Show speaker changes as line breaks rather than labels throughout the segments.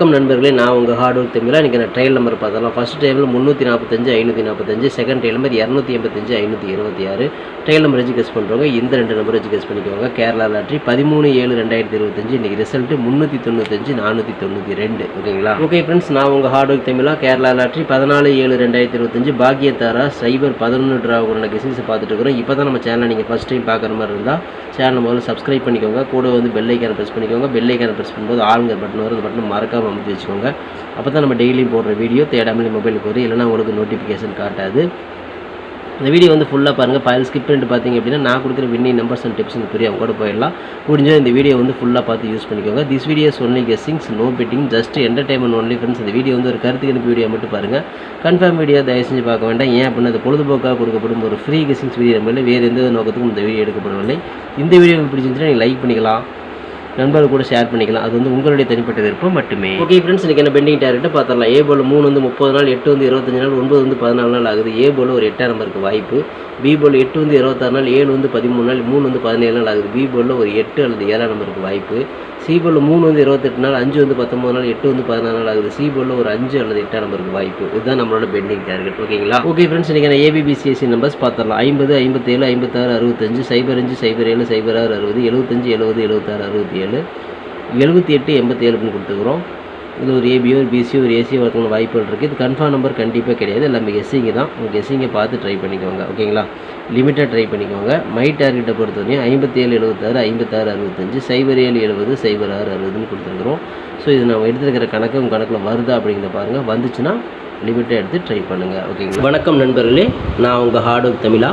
வணக்கம் நண்பர்களே நான் உங்கள் ஹார்ட் ஒர்க் தமிழா இன்றைக்கி நான் ட்ரையல் நம்பர் பார்த்தலாம் ஃபஸ்ட் டைமில் முந்நூற்றி நாற்பத்தஞ்சு ஐநூற்றி நாற்பத்தஞ்சு செகண்ட் டைல் நம்பர் இரநூத்தி எண்பத்தஞ்சு ஐநூற்றி இருபத்தி ஆறு. ட்ரையல் நம்பர் வச்சு கெஸ் பண்ணுறவங்க இந்த ரெண்டு நம்பர் வச்சு கெஸ் பண்ணிக்கோங்க. கேரளா லாட்ரி பதிமூணு ஏழு ரெண்டாயிரத்தி இருபத்தஞ்சு. இன்றைக்கி ரிசல்ட்டு முந்நூற்றி தொண்ணூத்தஞ்சு நானூற்றி தொண்ணூற்றி ரெண்டு. ஓகேங்களா? ஓகே ஃப்ரெண்ட்ஸ் நான் உங்கள் ஹார்ட் ஒர்க் தமிழா கேரளா லாட்ரி பதினாலு ஏழு ரெண்டாயிரத்தி இருபத்தஞ்சு. பாக்கியத்தாரா சைபர் பதினொன்று ட்ரா உள்ள கெஸிங்ஸை பார்த்துட்டு இருக்கிறோம். இப்போ தான் நம்ம சேனலை நீங்கள் ஃபஸ்ட் டைம் பார்க்குற மாதிரி இருந்தால் சேனல் முதல்ல சப்ஸ்கிரைப் பண்ணிக்கோங்க. கூட வந்து பெல் ஐக்கான ப்ரெஸ் பண்ணிக்கோங்க. பெல் ஐக்கான ப்ரெஸ் பண்ணும்போது ஆளுங்க பட்டன் வரும் அந்த பட்டன் மறக்காமல் அமைத்து வச்சுக்கோங்க அப்போ தான் நம்ம டெய்லியும் போடுற வீடியோ தேடாமலே மொபைலுக்கு வரும் இல்லைனா உங்களுக்கு நோட்டிஃபிகேஷன் காட்டாது. இந்த வீடியோ வந்து ஃபுல்லாக பாருங்கள் ஃபைல் ஸ்கிப் பண்ணிட்டு பார்த்தீங்க அப்படின்னா நான் கொடுக்குற வின்னி நம்பர்ஸ் அண்ட் டிப்ஸ் புரிய அவங்க கூட போயிடலாம். முடிஞ்சால் இந்த வீடியோ வந்து ஃபுல்லாக பார்த்து யூஸ் பண்ணிக்கோங்க. This videos only guessings no betting just entertainment only friends இந்த வீடியோ வந்து ஒரு கருத்து கணிப்பு வீடியோ மட்டும் பாருங்கள் கன்ஃபார்ம் வீடியோ தயவு செஞ்சு பார்க்க வேண்டாம். ஏன் அப்படின்னா அது பொழுதுபோக்காக கொடுக்கப்படும் ஒரு ஃப்ரீ கெஸ்ஸிங்ஸ் வீடியோ நம்மள வேறு எந்த நோக்கத்துக்கும் இந்த வீடியோ எடுக்கப்படவில்லை. இந்த வீடியோ பிடிச்சிருந்துச்சுன்னா நீங்கள் லைக் பண்ணிக்கலாம். நண்பர்கள் கூட ஷேர் பண்ணிக்கலாம். அது வந்து உங்களுடைய தனிப்பட்ட விருப்பம் மட்டுமே. ஓகே ஃப்ரெண்ட்ஸ் இன்றைக்கி என்ன பெண்டிங் டார்கெட்டை பார்த்துடலாம். ஏ போல் மூணு வந்து முப்பது நாள் எட்டு வந்து இருபத்தஞ்சு நாள் ஒன்பது வந்து பதினாலு நாள் ஆகுது. ஏ போல் ஒரு எட்டாம் நம்பருக்கு வாய்ப்பு. பி போல் எட்டு வந்து இருபத்தாறு நாள் ஏழு வந்து பதிமூணு நாள் மூணு வந்து பதினேழு நாள் ஆகுது. பி போலில் ஒரு எட்டு அல்லது ஏழாம் நம்பருக்கு வாய்ப்பு. சி போலில் மூணு வந்து இருபத்தெட்டு நாள் அஞ்சு வந்து பத்தொம்பது நாள் எட்டு வந்து பதினாறு நாள் ஆகுது. சி போலில் ஒரு அஞ்சு அல்லது எட்டாம் நம்பருக்கு வாய்ப்பு. இதுதான் நம்மளோட பெண்டிங் டார்கெட் ஓகேங்களா ஓகே ஃப்ரெண்ட்ஸ் நீங்கள் ஏபிபிசிஎஸ்சி நம்பர்ஸ் பார்த்துடலாம். ஐம்பது ஐம்பத்தேழு ஐம்பத்தாறு அறுபத்தஞ்சு சைபர் அஞ்சு சைபர் ஏழு சைபர் ஆறு அறுபது எழுபத்தஞ்சு எழுபது எழுபத்தாறு அறுபத்தி ஏழு எழுபத்தி எட்டு எண்பத்தி ஏழுன்னு கொடுத்துக்கிறோம் இது ஒரு ஏபியோ ஒரு பிசியோ ஒரு ஏசியோ வரதுக்கு வாய்ப்புகள் இருக்குது இது கன்ஃபார்ம் நம்பர் கண்டிப்பாக கிடையாது. எல்லாமே கெஸ்ஸிங்க தான். உங்கள் கெஸ்ஸிங்கை பார்த்து ட்ரை பண்ணிக்கோங்க. ஓகேங்களா லிமிட்டாக ட்ரை பண்ணிக்கோங்க. மை டார்கெட்டை பொறுத்தவரையும் ஐம்பத்தேழு எழுபத்தாறு ஐம்பத்தாறு அறுபத்தஞ்சு சைபர் ஏழு எழுபது சைபர் ஆறு அறுபதுன்னு கொடுத்துருக்குறோம். ஸோ இது நம்ம எடுத்துருக்கிற கணக்கு உங்கள் கணக்கில் வருதா அப்படிங்கிறத பாருங்கள் வந்துச்சுன்னா லிமிட்டாக எடுத்து ட்ரை பண்ணுங்கள் ஓகேங்களா வணக்கம் நண்பர்களே. நான் உங்கள் ஹார்ட் ஒர்க் தமிழா.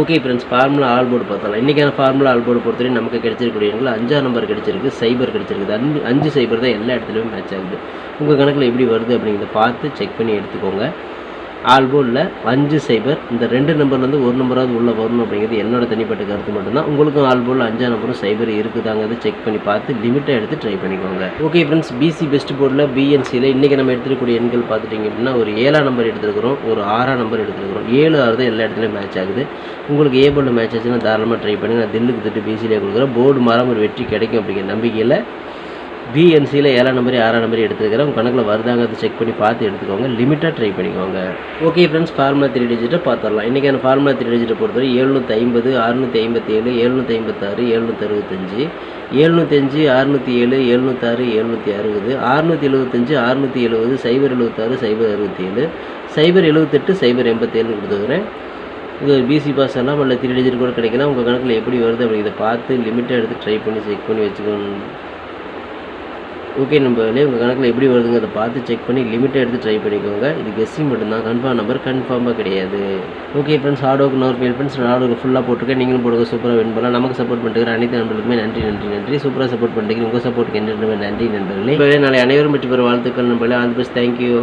Okay friends formula all board பார்த்தலாம் இன்றைக்கான ஃபார்முலா ஆல் போர்டு பொறுத்தவரை நமக்கு கிடைச்சிருக்கூடிய எண்கள் அஞ்சாம் நம்பர் கிடைச்சிருக்கு சைபர் கிடைச்சிருக்குது அஞ்சு அஞ்சு சைபர் தான் எல்லா இடத்துலையும் மேட்ச் ஆகுது. உங்கள் கணக்கில் எப்படி வருது அப்படிங்கிறத பார்த்து செக் பண்ணி எடுத்துக்கோங்க. ஆல் அஞ்சு சைபர் இந்த ரெண்டு நம்பர்லேருந்து ஒரு நம்பராவது உள்ளே வரணும் அப்படிங்கிறது என்னோட தனிப்பட்ட கருத்து மட்டும்தான். உங்களுக்கும் ஆல் அஞ்சா அஞ்சாம் நம்பரும் சைபர் இருக்குதாங்கிறத செக் பண்ணி பார்த்து லிமிட்டாக எடுத்து ட்ரை பண்ணிக்கோங்க. ஓகே ஃப்ரெண்ட்ஸ் பிசி பெஸ்ட் போர்டில் பிஎன்சியில் இன்றைக்கி நம்ம எடுத்துக்கூடிய எண்கள் பார்த்துட்டிங்க அப்படின்னா ஒரு ஏழாம் நம்பர் எடுத்துருக்கிறோம் ஒரு ஆறாம் நம்பர் எடுத்துருக்கிறோம். ஏழு ஆறு தான் எல்லா இடத்துலையும் மேட்ச் ஆகுது. உங்களுக்கு ஏ போர்டில் மேட்ச் ஆச்சுன்னா தாராளமாக ட்ரை பண்ணி நான் தில்லுக்கு திட்டு பிசியிலே கொடுக்குறேன். போர்டு மாறாமல் ஒரு வெற்றி கிடைக்கும் அப்படிங்கிற நம்பிக்கையில் பிஎன்சியில் ஏழாம் நம்பர் ஆறாம் நம்பர் எடுத்துருக்கிறேன். உங்கள் கணக்கில் வருதாங்கிறத செக் பண்ணி பார்த்து எடுத்துக்கோங்க. லிமிட்டாக ட்ரை பண்ணிக்கோங்க. ஓகே ஃப்ரெண்ட்ஸ் ஃபார்முலா த்ரீ டிஜிட்டை பார்த்துடலாம். இன்றைக்கான ஃபார்முலா த்ரீ டிஜிட்டை பொறுத்தவரை எழுநூற்றி ஐம்பது அறுநூற்றி ஐம்பத்தேழு எழுநூற்றி ஐம்பத்தாறு எழுநூற்றி அறுபத்தஞ்சு எழுநூத்தஞ்சு அறுநூற்றி ஏழு எழுநூத்தாறு எழுநூற்றி அறுபது அறுநூற்றி எழுபத்தஞ்சு அறுநூற்றி எழுபது சைபர் எழுபத்தாறு சைபர் அறுபத்தி ஏழு சைபர் எழுபத்தெட்டு சைபர் எண்பத்தேழுன்னு கொடுத்துக்கிறேன் இது ஒரு பிசி பாஸ் எல்லாம் இல்லை த்ரீ டிஜிட் கூட கிடைக்கலாம். உங்கள் கணக்கில் எப்படி வருது அப்படிங்கிறத பார்த்து லிமிட்டாக எடுத்து ட்ரை பண்ணி செக் பண்ணி வச்சுக்கணும். ஓகே நம்பர்களே உங்கள் கணக்கில் எப்படி வருதுங்கிறத பார்த்து செக் பண்ணி லிமிட்டை எடுத்து ட்ரை பண்ணிக்கோங்க. இது கெஸ்ஸிங் மட்டும்தான். கன்ஃபார்ம் நம்பர் கன்ஃபார்மாக கிடையாது. ஓகே ஃப்ரெண்ட்ஸ் ஹார்டோக்கு நோர் ஃபீல் ஃப்ரெண்ட்ஸ் ஹார்டோக்கு ஃபுல்லாக போட்டிருக்கேன். நீங்களும் போடுங்க சூப்பராக வின் பண்ணலாம். நமக்கு சப்போர்ட் பண்ணுறேன் அனைத்து நண்பர்களுக்குமே நன்றி நன்றி நன்றி. சூப்பராக சப்போர்ட் பண்ணுறீங்க உங்கள் சப்போர்ட்டுக்கு என்னென்ன நன்றி நண்பர்களே. நாளை அனைவரும் பெற்று பெற வாழ்த்துக்கள் நம்பர்களே all the best thank you